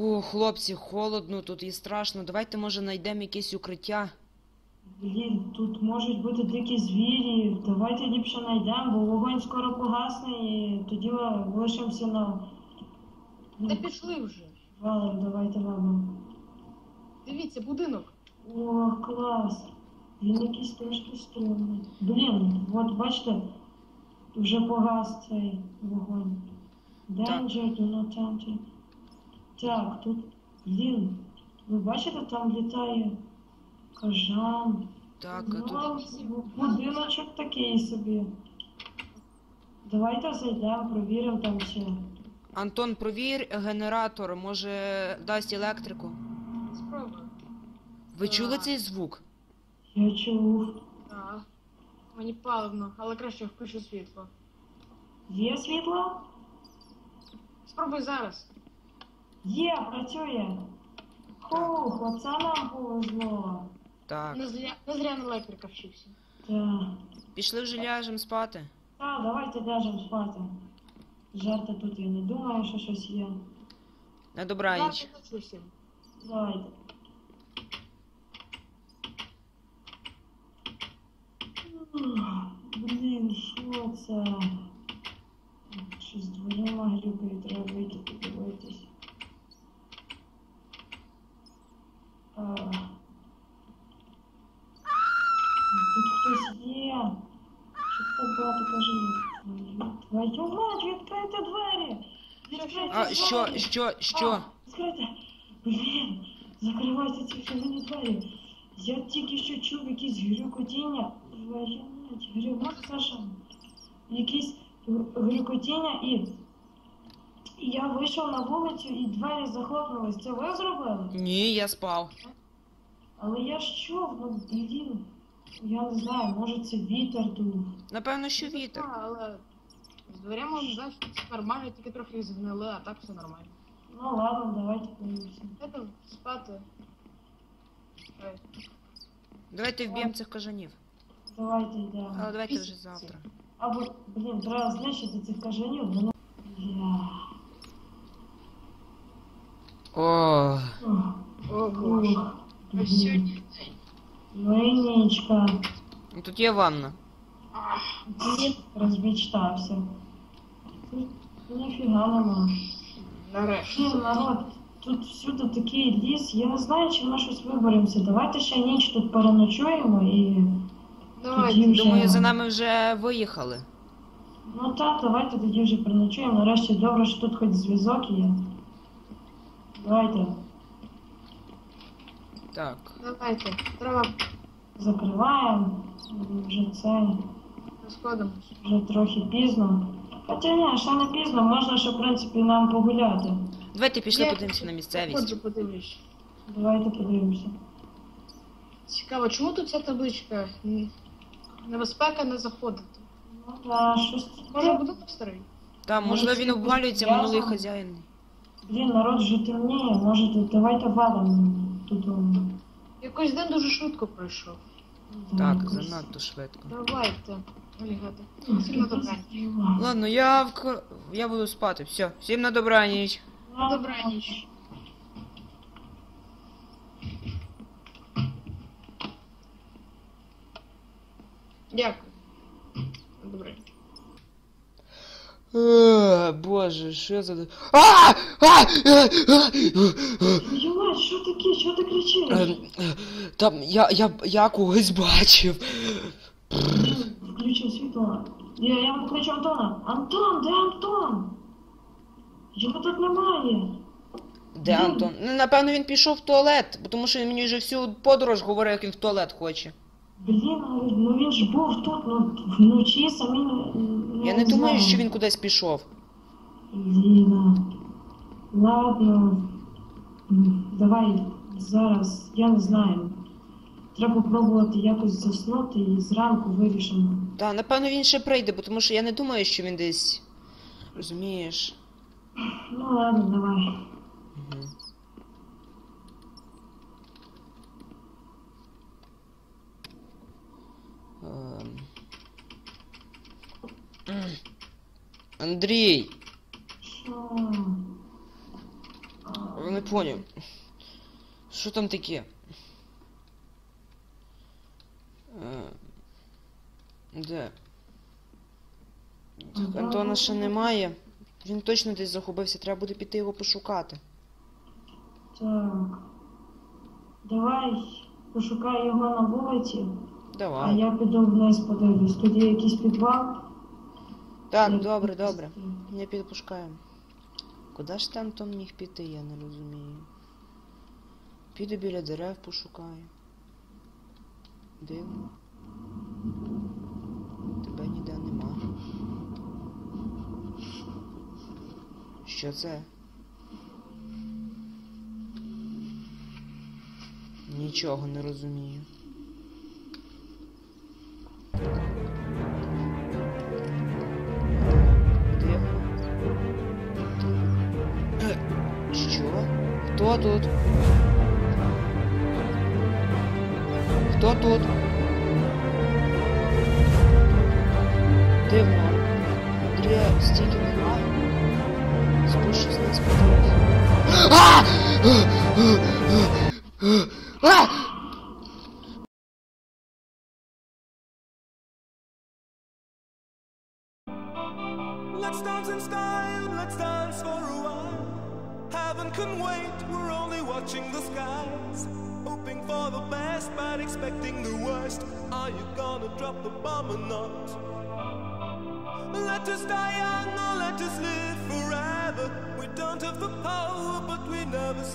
О, хлопці, холодно тут і страшно. Давайте, може, знайдемо якесь укриття. Блін, тут можуть бути дикі звірі. Давайте ліпше знайдемо, бо вогонь скоро погасне і тоді лишимося на. Та пішли вже. Валом, давайте валом. Дивіться, будинок. О, клас. Він якийсь трошки стрімний. Блін, от бачите, вже погас цей вогонь. Danger, do not enter. Так, тут, блін, ви бачите, там літає кажан. Так, а тут. Ну, будиночок такий собі. Давайте зайдемо, провіримо там все. Антон, провір генератор, може дасть електрику. Спробую. Ви чули цей звук? Я чув. Так. Мені паливно, але краще включу світло. Є світло? Спробуй зараз. Є, працює. Хух, оце нам повезло. Так. Не зря, зря на електрика вчився. Так. Пішли вже ляжемо спати. Так, давайте ляжемо спати. Жарти тут я не думаю, що щось є. На добраніч. Ночі. Давайте. Ух, Блін, що це? Щось з дверима глюкає, треба вийти подивитись. А. Тут хтось є. Що так багато каже? Твою мать, відкрийте двері! Відкрийте А двері! що, що, що? А, Відкрийте! Блін, закривайте ці фігні двері. Я тільки що чув якісь грюкотіння. Мать, грюк, Саша. Якісь грюкотіння і... І я вийшов на вулицю і двері захлопнулись. Це ви зробили? Ні, я спав. Але я ж чув, ну блін. Я не знаю, може це вітер дув. Напевно, що вітер. Так, але з дверями значить все нормально, тільки трохи згнили, а так все нормально. Ну ладно, давайте подивимося. Це спати. Е, Давайте вб'ємо цих кажанів. Давайте йдемо. Але давайте вже Після. завтра. Або, блін, треба знищити цих кажанів, воно. Я... О, Ох, О, боже. ух. Ось сьогодні день. Ну і нічка. тут є ванна. Розмічтався. Тут ніфіга нема. Нарешті. Блін, народ, тут всюди такий ліс, я не знаю, чи ми щось виберемося. Давайте ще ніч тут переночуємо і. Давайте. Тоді вже- Думаю, за нами вже виїхали. Ну так, давайте тоді вже переночуємо. Нарешті добре, що тут хоч зв'язок є. Давайте Так. Давайте. Треба закриваємо. Вже це, розходимось. вже трохи пізно. Хоча ні, ще не пізно, можна ще, в принципі, нам погуляти. Давайте пішли Я подивимося на місцевість. Ходжу, подивлюсь. Давайте подивимося. Цікаво, чому тут ця табличка? Небезпека не заходити. Ну так, щось Може будинок старий? Там, Може, можливо, він якось обвалюється пов'язано? минулий хазяїн. Блін, народ вже темніє, може давайте валом додому. Якось день дуже швидко пройшов. Так, якось. занадто швидко. Давайте. Олігати. Всім на добраніч. Ладно, я в... я буду спати. Все, всім на добраніч. Ну, Добраніч. Дякую. Добраніч. Е, Боже, що за... А! А! А! А! Твою мать, що таке? Що ти кричиш? Ем, е, Там я, я, я когось бачив. Світло. Я, я покличу Антона. Антон, де Антон? Його тут немає. Де Антон? Ну, напевно, він пішов в туалет, бо тому що він мені вже всю подорож говорив, як він в туалет хоче. Блін, ну він ж був тут, ну вночі самі не, Я не думаю, що він кудись пішов. Блін. Ладно. М, Давай зараз, я не знаю. Треба пробувати якось заснути і зранку вирішимо. Та, напевно, він ще прийде, бо тому що я не думаю, що він десь. Розумієш? Ну ладно, давай. Ем. М. Андрій, Що? вони поняв. Що там таке? Де? Так. Антона ще немає. Він точно десь загубився, треба буде піти його пошукати. Так. Давай пошукай його на вулиці, а Давай. я піду вниз подивлюсь. Тут є якийсь підвал. Так, добре, добре. Я піду пошукаю. Куди ж ти, Антон міг піти, я не розумію. Піду біля дерев пошукаю. Дивно. Що це? Нічого не розумію. Хто тут? Хто тут? Дивно. Let's dance in style, let's dance for a while. Heaven can wait, we're only watching the skies. Hoping for the best, but expecting the worst. Are you gonna drop the bomb or not? Let us die young or let us live forever don't have the power, but we never say.